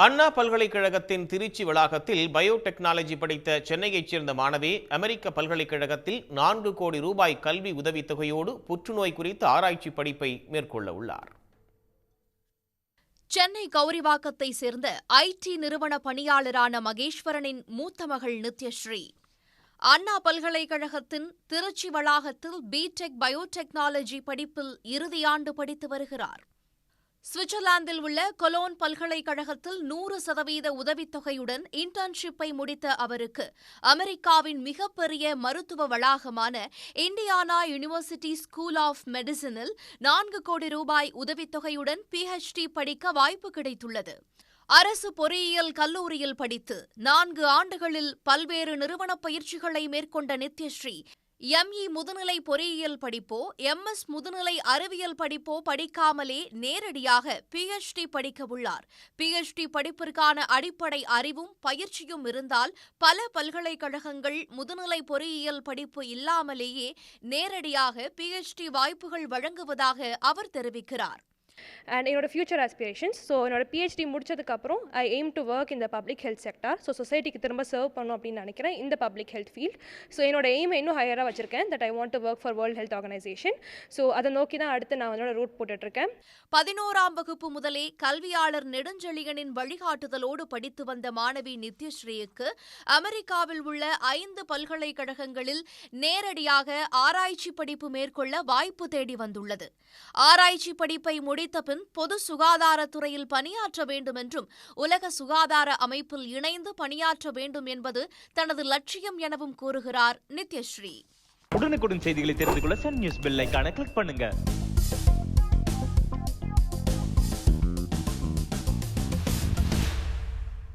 அண்ணா பல்கலைக்கழகத்தின் திருச்சி வளாகத்தில் பயோடெக்னாலஜி படித்த சென்னையைச் சேர்ந்த மாணவி அமெரிக்க பல்கலைக்கழகத்தில் நான்கு கோடி ரூபாய் கல்வி உதவித்தொகையோடு புற்றுநோய் குறித்த ஆராய்ச்சி படிப்பை மேற்கொள்ள உள்ளார். சென்னை கௌரிவாக்கத்தை சேர்ந்த ஐடி நிறுவன பணியாளரான மகேஸ்வரனின் மூத்த மகள் நித்யஸ்ரீ. அண்ணா பல்கலைக்கழகத்தின் திருச்சி வளாகத்தில் பிடெக் பயோடெக்னாலஜி படிப்பில் இறுதியாண்டு படித்து வருகிறார். சுவிட்சர்லாந்தில் உள்ள கொலோன் பல்கலைக்கழகத்தில் நூறு சதவீத உதவித்தொகையுடன் இன்டர்ன்ஷிப்பை முடித்த அவருக்கு அமெரிக்காவின் மிகப்பெரிய மருத்துவ வளாகமான இண்டியானா யூனிவர்சிட்டி ஸ்கூல் ஆஃப் மெடிசினில் நான்கு கோடி ரூபாய் உதவித்தொகையுடன் பிஹெச்டி படிக்க வாய்ப்பு கிடைத்துள்ளது. அரசு பொறியியல் கல்லூரியில் படித்து நான்கு ஆண்டுகளில் பல்வேறு நிறுவன பயிற்சிகளை மேற்கொண்ட நித்யஸ்ரீ எம்இ முதுநிலை பொறியியல் படிப்போ எம்எஸ் முதுநிலை அறிவியல் படிப்போ படிக்காமலே நேரடியாக பிஎச்டி படிக்க உள்ளார். பிஎச்டி படிப்பிற்கான அடிப்படை அறிவும் பயிற்சியும் இருந்தால் பல பல்கலைக்கழகங்கள் முதுநிலை பொறியியல் படிப்பு இல்லாமலேயே நேரடியாக பிஎச்டி வாய்ப்புகள் வழங்குவதாக அவர் தெரிவிக்கிறார். அண்ட் என்னோட ஃபியூச்சர் ஆஸ்பிரேஷன்ஸ் ஸோ என்னோட பிஹெச்டி முடிச்சதுக்கப்புறம் ஐ எய்ம் டு ஒர்க் இந்த பப்ளிக் ஹெல்த் செக்டார் ஸோ சொசைட்டிக்கு திரும்ப சர்வ் பண்ணணும் அப்படின்னு நினைக்கிறேன் இந்த பப்ளிக் ஹெல்த் ஃபீல்ட் ஸோ என்னோட எய்ம் இன்னும் ஹையராக வச்சிருக்கேன். That I want to work for World Health Organization so அதை நோக்கி தான் அடுத்து நான் என்னோட ரூட் போட்டுட்ருக்கேன். பதினோராம் வகுப்பு முதலே கல்வியாளர் நெடுஞ்செழியனின் வழிகாட்டுதலோடு படித்து வந்த மாணவி நித்யஸ்ரீக்கு அமெரிக்காவில் உள்ள ஐந்து பல்கலைக்கழகங்களில் நேரடியாக ஆராய்ச்சி படிப்பு மேற்கொள்ள வாய்ப்பு தேடி வந்துள்ளது. ஆராய்ச்சி படிப்பை முடித்த பின் பொது சுகாதாரத்துறையில் பணியாற்ற வேண்டும் என்றும் உலக சுகாதார அமைப்பில் இணைந்து பணியாற்ற வேண்டும் என்பது தனது லட்சியம் எனவும் கூறுகிறார் நித்யஸ்ரீ. உடனுக்குடன் செய்திகளை தெரிந்து கொள்ள சன் நியூஸ் பெல் கிளிக் பண்ணுங்க.